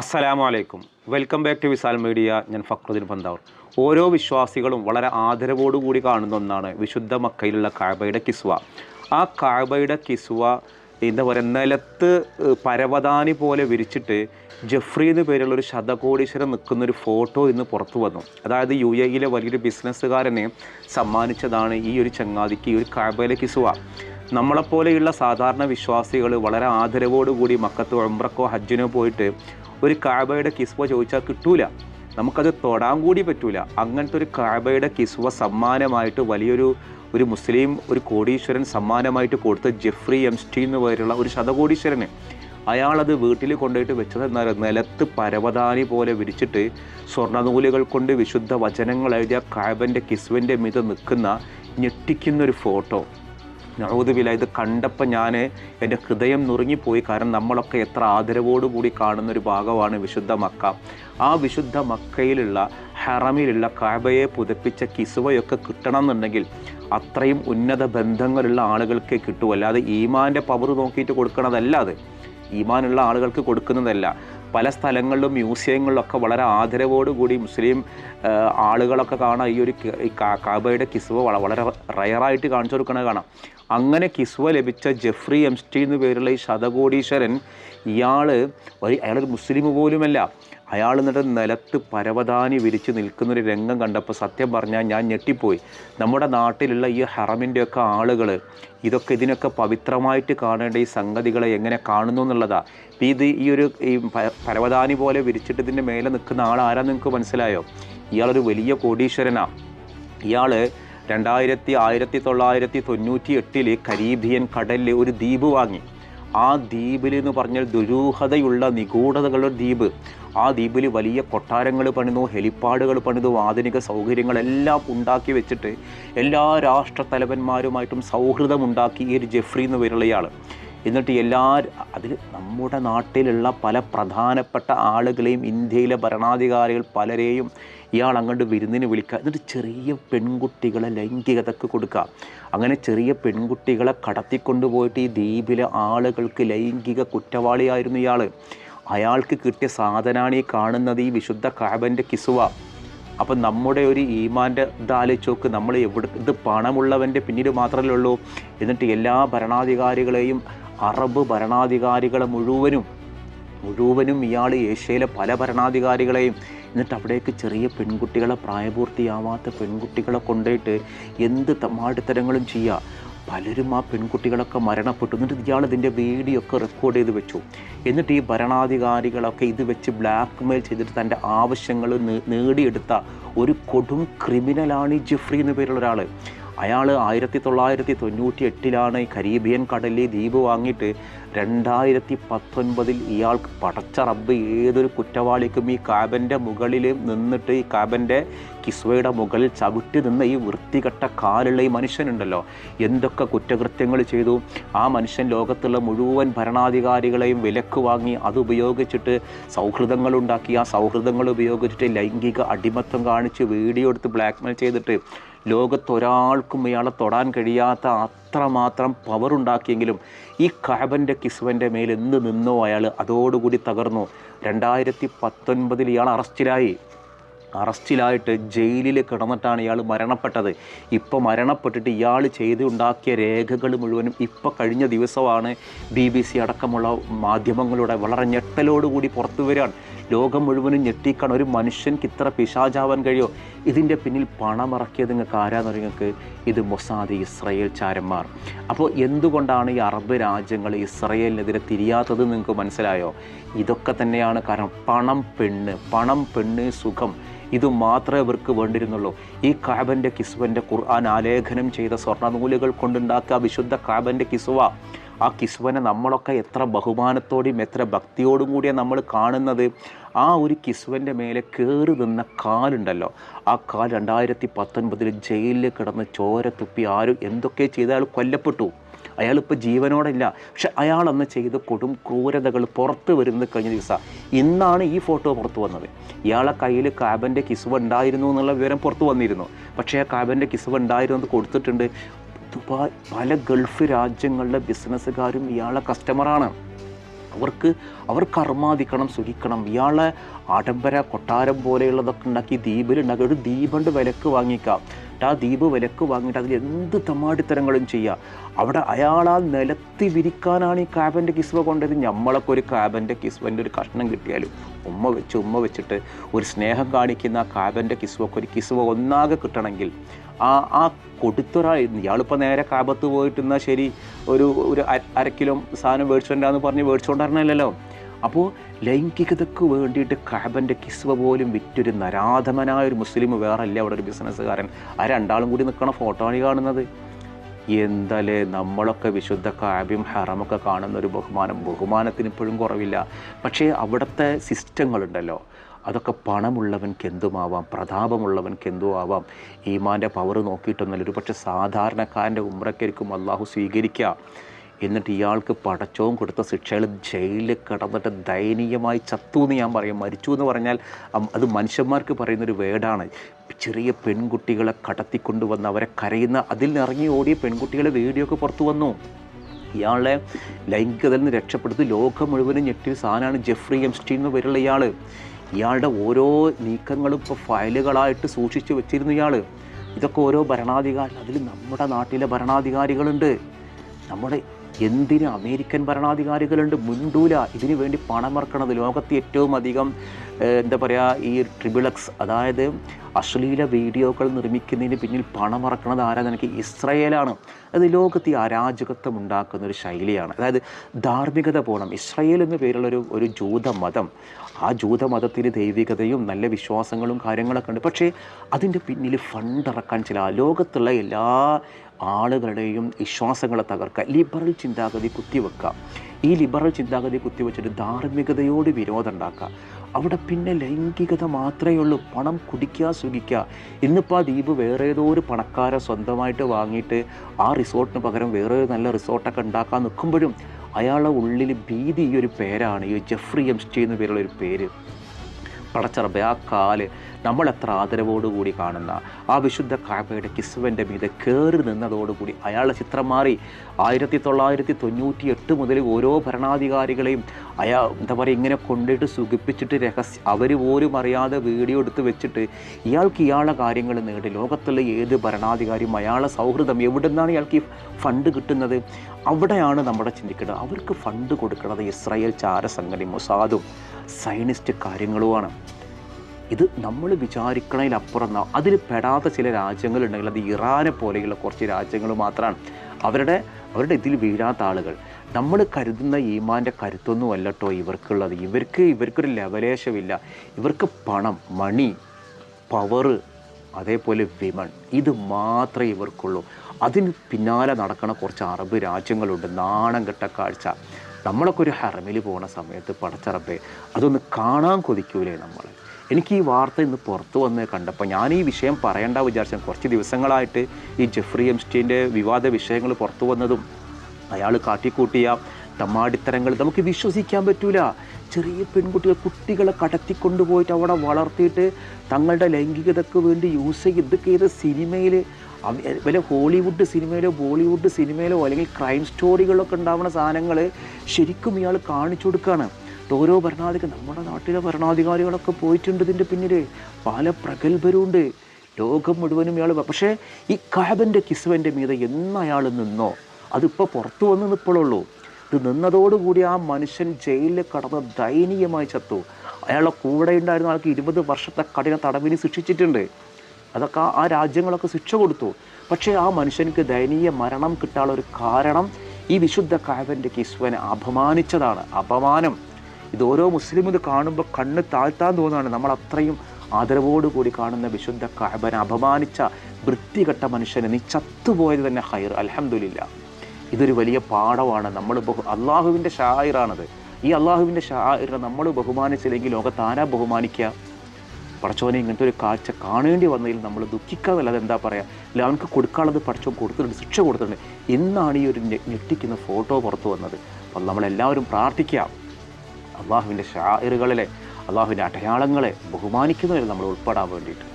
അസ്സലാമു അലൈക്കും welcome back to Visal media. ഞാൻ ഫക്രുദ്ദീൻ പന്താവൂർ. ഓരോ വിശ്വാസികളും വളരെ ആദരവോടുകൂടി കാണുന്ന ഒന്നാണ് വിശുദ്ധ മക്കയിലുള്ള കാബയുടെ കിസ്വ. ആ കാബയുടെ കിസ്വ എന്താ പറയുക നിലത്ത് പരവതാനി പോലെ വിരിച്ചിട്ട് ജഫ്രി എന്ന് പേരുള്ള ഒരു ശതകോടീശ്വരൻ നിൽക്കുന്ന ഒരു ഫോട്ടോ ഇന്ന് പുറത്തു വന്നു. അതായത് യു എയിലെ വലിയൊരു ബിസിനസ്സുകാരനെ സമ്മാനിച്ചതാണ് ഈ ഒരു ചങ്ങാതിക്ക് ഈ ഒരു കാബയിലെ കിസുവ. നമ്മളെപ്പോലെയുള്ള സാധാരണ വിശ്വാസികൾ വളരെ ആദരവോടുകൂടി മക്കത്ത് ഉംറക്കോ ഹജ്ജിനോ പോയിട്ട് ഒരു കാബയുടെ കിസ്വ ചോദിച്ചാൽ കിട്ടൂല. നമുക്കത് തൊടാൻ കൂടി പറ്റൂല. അങ്ങനത്തെ ഒരു കാബയുടെ കിസ്വ സമ്മാനമായിട്ട് വലിയൊരു ഒരു മുസ്ലിം ഒരു കോടീശ്വരൻ സമ്മാനമായിട്ട് കൊടുത്ത ജെഫ്രി എംസ്റ്റി എന്ന് പേരുള്ള ഒരു ശതകോടീശ്വരന്. അയാളത് വീട്ടിൽ കൊണ്ടുപോയിട്ട് വെച്ചത് നിലത്ത് പരവതാനി പോലെ വിരിച്ചിട്ട് സ്വർണനൂലുകൾ കൊണ്ട് വിശുദ്ധ വചനങ്ങൾ എഴുതിയ കാബന്റെ കിസ്വന്റെ മീത് നിൽക്കുന്ന ഞെട്ടിക്കുന്നൊരു ഫോട്ടോ. നഹൂദുബില ഇത് കണ്ടപ്പോൾ ഞാൻ എന്റെ ഹൃദയം നുറുങ്ങിപ്പോയി. കാരണം നമ്മളൊക്കെ എത്ര ആദരവോടുകൂടി കാണുന്ന ഒരു ഭാഗമാണ് വിശുദ്ധ മക്ക. ആ വിശുദ്ധ മക്കയിലുള്ള ഹറമിലുള്ള കാബയെ പുതപ്പിച്ച കിസുവയൊക്കെ കിട്ടണം എന്നുണ്ടെങ്കിൽ അത്രയും ഉന്നത ബന്ധങ്ങളുള്ള ആളുകൾക്ക് കിട്ടൂ. അല്ലാതെ ഈമാന്റെ പവർ നോക്കിയിട്ട് കൊടുക്കണതല്ല അത്. ഈമാനുള്ള ആളുകൾക്ക് കൊടുക്കുന്നതല്ല. പല സ്ഥലങ്ങളിലും മ്യൂസിയങ്ങളിലൊക്കെ വളരെ ആദരവോടുകൂടി മുസ്ലിം ആളുകളൊക്കെ കാണാം ഈ ഒരു കാബയുടെ കിസ്വ വള- വളരെ റയറായിട്ട് കാണിച്ചു കൊടുക്കണത് കാണാം. അങ്ങനെ കിസ്വ ലഭിച്ച ജെഫ്രി എംസ്റ്റി എന്ന് പേരുള്ള ഈ ശതകോടീശ്വരൻ ഇയാൾ അയാളൊരു മുസ്ലിം പോലുമല്ല. അയാൾ എന്നിട്ട് നിലത്ത് പരവതാനി വിരിച്ച് നിൽക്കുന്നൊരു രംഗം കണ്ടപ്പോൾ സത്യം പറഞ്ഞാൽ ഞാൻ ഞെട്ടിപ്പോയി. നമ്മുടെ നാട്ടിലുള്ള ഈ ഹറമിന്റെയൊക്കെ ആളുകൾ ഇതൊക്കെ ഇതിനൊക്കെ പവിത്രമായിട്ട് കാണേണ്ട ഈ സംഗതികളെ എങ്ങനെ കാണുന്നു എന്നുള്ളതാണ് ഇത് ഈ ഒരു ഈ പരവതാനി പോലെ വിരിച്ചിട്ട് ഇതിന്റെ മേലെ നിൽക്കുന്ന ആൾ ആരാ നിങ്ങൾക്ക് മനസ്സിലായോ? ഇയാളൊരു വലിയ കോടീശ്വരനാണ് ഇയാൾ രണ്ടായിരത്തി ആയിരത്തി തൊള്ളായിരത്തി തൊണ്ണൂറ്റി എട്ടിൽ കരീബിയൻ കടലിൽ ഒരു ദ്വീപ് വാങ്ങി. ആ ദ്വീപിൽ എന്ന് പറഞ്ഞാൽ ദുരൂഹതയുള്ള നിഗൂഢതകളുടെ ദ്വീപ്. ആ ദ്വീപിൽ വലിയ കൊട്ടാരങ്ങൾ പണിതു ഹെലിപ്പാഡുകൾ പണിതു ആധുനിക സൗകര്യങ്ങളെല്ലാം ഉണ്ടാക്കി വെച്ചിട്ട് എല്ലാ രാഷ്ട്ര തലവന്മാരുമായിട്ടും സൗഹൃദമുണ്ടാക്കി ഈ ഒരു ജെഫ്രി എന്ന് പേരുള്ളയാൾ എന്നിട്ട് എല്ലാ അതിൽ നമ്മുടെ നാട്ടിലുള്ള പല പ്രധാനപ്പെട്ട ആളുകളെയും ഇന്ത്യയിലെ ഭരണാധികാരികൾ പലരെയും ഇയാൾ അങ്ങോട്ട് വിരുന്നിന് വിളിക്കുക എന്നിട്ട് ചെറിയ പെൺകുട്ടികളെ ലൈംഗികതക്ക് കൊടുക്കുക അങ്ങനെ ചെറിയ പെൺകുട്ടികളെ കടത്തിക്കൊണ്ടുപോയിട്ട് ഈ ദ്വീപിലെ ആളുകൾക്ക് ലൈംഗിക കുറ്റവാളിയായിരുന്നു ഇയാൾ അയാൾക്ക് കിട്ടിയ സാധനമാണ് ഈ കാണുന്നത് ഈ വിശുദ്ധ കാബന്റെ കിസുവ. അപ്പം നമ്മുടെ ഒരു ഈമാന്റെ ഇതാലോചിച്ച് നമ്മൾ എവിടെ ഇത് പണമുള്ളവന്റെ പിന്നീട് മാത്രമല്ലേ ഉള്ളൂ. എന്നിട്ട് എല്ലാ ഭരണാധികാരികളെയും അറബ് ഭരണാധികാരികളെ മുഴുവനും മുഴുവനും ഇയാൾ ഏഷ്യയിലെ പല ഭരണാധികാരികളെയും എന്നിട്ട് അവിടേക്ക് ചെറിയ പെൺകുട്ടികളെ പ്രായപൂർത്തിയാവാത്ത പെൺകുട്ടികളെ കൊണ്ടുപോയിട്ട് എന്ത് തമാടിത്തരങ്ങളും ചെയ്യുക പലരും ആ പെൺകുട്ടികളൊക്കെ മരണപ്പെട്ടു. എന്നിട്ട് ഇയാൾ ഇതിന്റെ വീഡിയോ ഒക്കെ റെക്കോർഡ് ചെയ്ത് വെച്ചു. എന്നിട്ട് ഈ ഭരണാധികാരികളൊക്കെ ഇത് വെച്ച് ബ്ലാക്ക് മെയിൽ ചെയ്തിട്ട് തന്റെ ആവശ്യങ്ങൾ നേടിയെടുത്ത ഒരു കൊടും ക്രിമിനലാണ് ഈ ജെഫ്രി എന്ന് പേരുള്ള ഒരാൾ അയാൾ ആയിരത്തി തൊള്ളായിരത്തി തൊണ്ണൂറ്റി എട്ടിലാണ് കരീബിയൻ കടലിൽ ദ്വീപ് വാങ്ങിയിട്ട് രണ്ടായിരത്തി പത്തൊൻപതിൽ ഇയാൾക്ക് പടച്ച റബ്ബ് ഏതൊരു കുറ്റവാളിക്കും ഈ കാബന്റെ മുകളിൽ നിന്നിട്ട് ഈ കാബന്റെ കിസ്വയുടെ മുകളിൽ ചവിട്ടി നിന്ന് ഈ വൃത്തികെട്ട കാലുള്ള ഈ മനുഷ്യനുണ്ടല്ലോ. എന്തൊക്കെ കുറ്റകൃത്യങ്ങൾ ചെയ്തു. ആ മനുഷ്യൻ ലോകത്തുള്ള മുഴുവൻ ഭരണാധികാരികളെയും വിലക്ക് വാങ്ങി അതുപയോഗിച്ചിട്ട് സൗഹൃദങ്ങളുണ്ടാക്കി ആ സൗഹൃദങ്ങൾ ഉപയോഗിച്ചിട്ട് ലൈംഗിക അടിമത്തം കാണിച്ച് വീഡിയോ എടുത്ത് ബ്ലാക്ക്മെയിൽ ചെയ്തിട്ട് ലോകത്തൊരാൾക്കും ഇയാളെ തൊടാൻ കഴിയാത്ത അത്രമാത്രം പവർ ഉണ്ടാക്കിയെങ്കിലും ഈ കഹബന്റെ കിസുവന്റെ മേൽ എന്ന് നിന്നോ അയാൾ അതോടുകൂടി തകർന്നു. രണ്ടായിരത്തി പത്തൊൻപതിൽ ഇയാൾ അറസ്റ്റിലായി. അറസ്റ്റിലായിട്ട് ജയിലിൽ കിടന്നിട്ടാണ് ഇയാൾ മരണപ്പെട്ടത്. ഇപ്പോൾ മരണപ്പെട്ടിട്ട് ഇയാൾ ചെയ്തുണ്ടാക്കിയ രേഖകൾ മുഴുവനും ഇപ്പോൾ കഴിഞ്ഞ ദിവസമാണ് ബി ബി സി അടക്കമുള്ള മാധ്യമങ്ങളുടെ വളരെ ഞെട്ടലോടുകൂടി പുറത്തു വരികയാണ്. ലോകം മുഴുവനും ഞെട്ടിക്കാണ് ഒരു മനുഷ്യൻക്ക് ഇത്ര പിശാചാവാൻ കഴിയോ? ഇതിന്റെ പിന്നിൽ പണമിറക്കിയത് നിങ്ങൾക്ക് ആരാന്ന് നിങ്ങൾക്ക്? ഇത് മൊസാദ് ഇസ്രയേൽ ചാരന്മാർ. അപ്പോൾ എന്തുകൊണ്ടാണ് ഈ അറബ് രാജ്യങ്ങൾ ഇസ്രയേലിനെതിരെ തിരിയാത്തത് നിങ്ങൾക്ക് മനസ്സിലായോ? ഇതൊക്കെ തന്നെയാണ് കാരണം പണം പെണ്ണ് പണം പെണ്ണ് സുഖം. ഇത് മാത്രമേ ഇവർക്ക് വേണ്ടിയിരുന്നുള്ളൂ. ഈ കാബന്റെ കിസുവന്റെ ഖുർആൻ ആലേഖനം ചെയ്ത സ്വർണനൂലുകൾ കൊണ്ടുണ്ടാക്കുക വിശുദ്ധ കാബന്റെ കിസുവ ആ കിസുവനെ നമ്മളൊക്കെ എത്ര ബഹുമാനത്തോടെയും എത്ര ഭക്തിയോടും കൂടിയാണ് നമ്മൾ കാണുന്നത്? ആ ഒരു കിസുവിന്റെ മേലെ കയറി നിന്ന കാലുണ്ടല്ലോ. ആ കാൽ രണ്ടായിരത്തി പത്തൊൻപതിൽ ജയിലിൽ കിടന്ന് ചോര തുപ്പി ആരും എന്തൊക്കെ ചെയ്ത അയാൾ കൊല്ലപ്പെട്ടു. അയാളിപ്പോൾ ജീവനോടില്ല പക്ഷെ അയാൾ അന്ന് ചെയ്ത കൊടും ക്രൂരതകൾ പുറത്ത് വരുന്നത് കഴിഞ്ഞ ദിവസം. ഇന്നാണ് ഈ ഫോട്ടോ പുറത്തു വന്നത്. ഇയാളെ കയ്യിൽ കാബന്റെ കിസുവ ഉണ്ടായിരുന്നു എന്നുള്ള വിവരം പുറത്തു വന്നിരുന്നു. പക്ഷേ ആ കാബന്റെ കിസുവ് ഉണ്ടായിരുന്നു എന്ന് കൊടുത്തിട്ടുണ്ട്. ദുബായ് പല ഗൾഫ് രാജ്യങ്ങളിലെ ബിസിനസ്സുകാരും ഇയാളെ കസ്റ്റമറാണ് അവർക്ക് അവർ കർമാദിക്കണം സുഖിക്കണം. ഇയാളെ ആഡംബര കൊട്ടാരം പോലെയുള്ളതൊക്കെ ഉണ്ടാക്കി ദ്വീപിലുണ്ടാക്കി ഒരു ദ്വീപുണ്ട് വിലക്ക് വാങ്ങിക്കാം. ആ ദ്വീപ് വിലക്ക് വാങ്ങിയിട്ട് അതിൽ എന്ത് തമാടിത്തരങ്ങളും ചെയ്യുക അവിടെ അയാൾ ആ നിലത്തി വിരിക്കാനാണ് ഈ കാബന്റെ കിസ്വ കൊണ്ടത്. നമ്മളൊക്കെ ഒരു കാബന്റെ കിസ്വന്റെ ഒരു കഷ്ണം കിട്ടിയാലും ഉമ്മ വെച്ച് ഉമ്മ വെച്ചിട്ട് ഒരു സ്നേഹം കാണിക്കുന്ന ആ കാബന്റെ കിസ്വക്ക് ഒരു കിസ്വ ഒന്നാകെ കിട്ടണമെങ്കിൽ ആ ആ കൊടുത്തൊരാൾ ഇയാളിപ്പോൾ നേരെ കാബത്ത് പോയിട്ട് എന്നാൽ ശരി ഒരു ഒരു അര- കിലോ സാധനം മേടിച്ചോണ്ടാന്ന് പറഞ്ഞ് മേടിച്ചോണ്ടറിഞ്ഞല്ലോ അപ്പോൾ ലൈംഗികതയ്ക്ക് വേണ്ടിയിട്ട് കാബന്റെ കിസ്വ പോലും വിറ്റൊരു നരാധമനായ ഒരു മുസ്ലിം വേറെ അല്ല അവിടെ ഒരു ബിസിനസ്സുകാരൻ. ആ രണ്ടാളും കൂടി നിൽക്കണ ഫോട്ടോ ആണ് കാണുന്നത്. എന്താലേ നമ്മളൊക്കെ വിശുദ്ധ കാബ്യം ഹറമൊക്കെ കാണുന്ന ഒരു ബഹുമാനം. ബഹുമാനത്തിന് ഇപ്പോഴും കുറവില്ല. പക്ഷേ അവിടുത്തെ സിസ്റ്റങ്ങളുണ്ടല്ലോ. അതൊക്കെ പണമുള്ളവൻക്ക് എന്തുമാവാം പ്രതാപമുള്ളവൻക്ക് എന്തോ ആവാം ഈമാന്റെ പവർ നോക്കിയിട്ടൊന്നുമല്ല. ഒരു പക്ഷേ സാധാരണക്കാരന്റെ ഉമ്രക്കരിക്കും അള്ളാഹു സ്വീകരിക്കുക. എന്നിട്ട് ഇയാൾക്ക് പടച്ചവും കൊടുത്ത ശിക്ഷകൾ ജയിലിൽ കിടന്നിട്ട് ദയനീയമായി ചത്തു എന്ന് ഞാൻ പറയും. മരിച്ചു എന്ന് പറഞ്ഞാൽ അത് മനുഷ്യന്മാർക്ക് പറയുന്നൊരു വേർഡാണ് ചെറിയ പെൺകുട്ടികളെ കടത്തിക്കൊണ്ടുവന്ന് അവരെ കരയുന്ന അതിൽ നിറങ്ങി ഓടിയ പെൺകുട്ടികളെ വീഡിയോ ഒക്കെ പുറത്തു വന്നു. ഇയാളെ ലൈംഗികതയിൽ നിന്ന് രക്ഷപ്പെടുത്തി ലോകം മുഴുവനും ഞെട്ടിയ സാധനമാണ് ജെഫ്രി എംസ്റ്റീൻ എന്ന് പേരുള്ള ഇയാൾ ഇയാളുടെ ഓരോ നീക്കങ്ങളും ഇപ്പോൾ ഫയലുകളായിട്ട് സൂക്ഷിച്ചു വെച്ചിരുന്നു ഇയാൾ ഇതൊക്കെ ഓരോ ഭരണാധികാരി അതിൽ നമ്മുടെ നാട്ടിലെ ഭരണാധികാരികളുണ്ട്. നമ്മുടെ എന്തിന് അമേരിക്കൻ ഭരണാധികാരികളുണ്ട്? മുണ്ടൂല. ഇതിനു വേണ്ടി പണമിറക്കണത് ലോകത്ത് ഏറ്റവും അധികം എന്താ പറയുക ഈ ട്രിബിളക്സ് അതായത് അശ്ലീല വീഡിയോകൾ നിർമ്മിക്കുന്നതിന് പിന്നിൽ പണമറക്കണത് ആരാ? എനിക്ക് ഇസ്രയേലാണ്. അത് ലോകത്ത് ഈ അരാജകത്വം ഉണ്ടാക്കുന്ന ഒരു ശൈലിയാണ്. അതായത് ധാർമ്മികത പോകണം ഇസ്രയേൽ എന്ന പേരുള്ളൊരു ഒരു ഒരു ജൂതമതം. ആ ജൂതമതത്തിന് ദൈവികതയും നല്ല വിശ്വാസങ്ങളും കാര്യങ്ങളൊക്കെ ഉണ്ട്. പക്ഷേ അതിന്റെ പിന്നിൽ ഫണ്ട് ഇറക്കാൻ ചില ലോകത്തുള്ള എല്ലാ ആളുകളുടെയും വിശ്വാസങ്ങളെ തകർക്കുക. ലിബറൽ ചിന്താഗതി കുത്തിവെക്കുക. ഈ ലിബറൽ ചിന്താഗതി കുത്തിവെച്ചിട്ട് ധാർമ്മികതയോട് വിരോധം ഉണ്ടാക്കുക. അവിടെ പിന്നെ ലൈംഗികത മാത്രമേ ഉള്ളൂ. പണം കുടിക്കുക സുഖിക്കുക. ഇന്നിപ്പോൾ ആ ദ്വീപ് വേറെ ഏതോ ഒരു പണക്കാരെ സ്വന്തമായിട്ട് വാങ്ങിയിട്ട് ആ റിസോർട്ടിന് പകരം വേറെ ഒരു നല്ല റിസോർട്ടൊക്കെ ഉണ്ടാക്കാൻ നിൽക്കുമ്പോഴും അയാളുടെ ഉള്ളിൽ ഭീതി ഈ ഒരു പേരാണ്. ഈ ജെഫ്രി എംസ്റ്റേ എന്ന പേരുള്ള ഒരു പേര്. പടച്ചറബ് ആ കാൽ. നമ്മൾ എത്ര ആദരവോടുകൂടി കാണുന്ന ആ വിശുദ്ധ കാബയുടെ കിസ്വന്റെ മീതെ കയറി നിന്നതോടുകൂടി അയാളുടെ ചിത്രം മാറി. ആയിരത്തി തൊള്ളായിരത്തി തൊണ്ണൂറ്റി എട്ട് മുതൽ ഓരോ ഭരണാധികാരികളെയും അയാ എന്താ പറയുക ഇങ്ങനെ കൊണ്ടിട്ട് സുഖിപ്പിച്ചിട്ട് രഹസ്യ അവർ പോലും അറിയാതെ വീഡിയോ എടുത്ത് വെച്ചിട്ട് ഇയാൾക്ക് ഇയാളുടെ കാര്യങ്ങൾ നേടി. ലോകത്തുള്ള ഏത് ഭരണാധികാരിയും അയാളെ സൗഹൃദം എവിടെ നിന്നാണ് ഇയാൾക്ക് ഈ ഫണ്ട് കിട്ടുന്നത്? അവിടെയാണ് നമ്മുടെ ചിന്തിക്കേണ്ടത്. അവർക്ക് ഫണ്ട് കൊടുക്കുന്നത് ഇസ്രായേൽ ചാരസംഘടന മൊസാദും. സയനിസ്റ്റ് കാര്യങ്ങളുമാണ്. ഇത് നമ്മൾ വിചാരിക്കണതിലപ്പുറം അതിൽ പെടാത്ത ചില രാജ്യങ്ങളുണ്ടെങ്കിൽ അത് ഇറാനെ പോലെയുള്ള കുറച്ച് രാജ്യങ്ങൾ മാത്രമാണ് അവരുടെ അവരുടെ ഇതിൽ വീഴാത്ത ആളുകൾ. നമ്മൾ കരുതുന്ന ഈമാന്റെ കരുത്തൊന്നും അല്ലട്ടോ ഇവർക്കുള്ളത്. ഇവർക്ക് ഇവർക്കൊരു ലെവലേശമില്ല. ഇവർക്ക് പണം മണി പവറ് അതേപോലെ വിമൺ ഇത് മാത്രമേ ഇവർക്കുള്ളൂ. അതിന് പിന്നാലെ നടക്കണ കുറച്ച് അറബ് രാജ്യങ്ങളുണ്ട്. നാണം കെട്ട കാഴ്ച. നമ്മളൊക്കെ ഒരു ഹറമിൽ പോണ സമയത്ത് പടച്ചറപ്പേ അതൊന്ന് കാണാൻ കൊതിക്കൂലേ നമ്മൾ എനിക്ക് ഈ വാർത്ത ഇന്ന് പുറത്തു വന്ന് കണ്ടപ്പോൾ ഞാൻ ഈ വിഷയം പറയണ്ട വിചാരിച്ച കുറച്ച് ദിവസങ്ങളായിട്ട് ഈ ജെഫ്രി എംസ്റ്റീന്റെ വിവാദ വിഷയങ്ങൾ പുറത്തു വന്നതും അയാൾ കാട്ടിക്കൂട്ടിയ തമാടിത്തരങ്ങൾ നമുക്ക് വിശ്വസിക്കാൻ പറ്റൂല. ചെറിയ പെൺകുട്ടികൾ കുട്ടികളെ കടത്തിക്കൊണ്ടുപോയിട്ട് അവിടെ വളർത്തിയിട്ട് തങ്ങളുടെ ലൈംഗികതയ്ക്ക് വേണ്ടി യൂസ് ചെയ്ത് ഇതൊക്കെ ഏത് സിനിമയിൽ വല്ല ഹോളിവുഡ് സിനിമയിലോ ബോളിവുഡ് സിനിമയിലോ അല്ലെങ്കിൽ ക്രൈം സ്റ്റോറികളൊക്കെ ഉണ്ടാവുന്ന സാധനങ്ങൾ ശരിക്കും ഇയാൾ കാണിച്ചു കൊടുക്കുകയാണ് ഓരോ ഭരണാധികാരി നമ്മുടെ നാട്ടിലെ ഭരണാധികാരികളൊക്കെ പോയിട്ടുണ്ട് ഇതിന്റെ പിന്നിൽ പല പ്രഗത്ഭരുണ്ട്. ലോകം മുഴുവനും ഇയാൾ പക്ഷേ ഈ കാബന്റെ കിസ്വന്റെ മീതെ എന്ന് അയാൾ നിന്നോ? അതിപ്പോൾ പുറത്തു വന്ന് നിൽപ്പോഴുള്ളൂ ഇത് നിന്നതോടുകൂടി ആ മനുഷ്യൻ ജയിലിൽ കടന്ന് ദയനീയമായി ചത്തു. അയാളുടെ കൂടെ ഉണ്ടായിരുന്ന ആൾക്ക് ഇരുപത് വർഷത്തെ കഠിന തടവിന് ശിക്ഷിച്ചിട്ടുണ്ട്. അതൊക്കെ ആ- രാജ്യങ്ങളൊക്കെ ശിക്ഷ കൊടുത്തു. പക്ഷേ ആ മനുഷ്യനിക്ക് ദയനീയ മരണം കിട്ടാനുള്ള ഒരു കാരണം ഈ വിശുദ്ധ കാവന്റെ കിസ്വനെ അപമാനിച്ചതാണ്. അപമാനം. ഇത് ഓരോ മുസ്ലിം ഇത് കാണുമ്പോൾ കണ്ണ് താഴ്ത്താൻ തോന്നുകയാണ്. നമ്മൾ അത്രയും ആദരവോടുകൂടി കാണുന്ന വിശുദ്ധ കാബനെ അപമാനിച്ച വൃത്തികെട്ട മനുഷ്യനെ നീ ചത്തുപോയത് തന്നെ ഹൈർ. അലഹമില്ല ഇതൊരു വലിയ പാഠമാണ്. നമ്മൾ അള്ളാഹുവിന്റെ ഷായിറാണത് ഈ അള്ളാഹുവിന്റെ ഷായിറിനെ നമ്മൾ ബഹുമാനിച്ചില്ലെങ്കിൽ ലോകത്താരാ ബഹുമാനിക്കുക? പടച്ചോനെ ഇങ്ങനത്തെ ഒരു കാഴ്ച കാണേണ്ടി വന്നതിൽ നമ്മൾ ദുഃഖിക്കാതല്ലാതെ എന്താ പറയുക അല്ല അവനക്ക് കൊടുക്കാനുള്ളത് പടച്ചോൻ കൊടുത്തിട്ടുണ്ട് ശിക്ഷ കൊടുത്തിട്ടുണ്ട്. എന്നാണ് ഈ ഒരു ഞെട്ടിക്കുന്ന ഫോട്ടോ പുറത്തു വന്നത്. അപ്പം നമ്മളെല്ലാവരും പ്രാർത്ഥിക്കുക. അള്ളാഹുവിന്റെ ഷായിറുകളിലെ അള്ളാഹുവിന്റെ അടയാളങ്ങളെ ബഹുമാനിക്കുന്നതിൽ നമ്മൾ ഉൾപ്പെടാൻ വേണ്ടിയിട്ട്.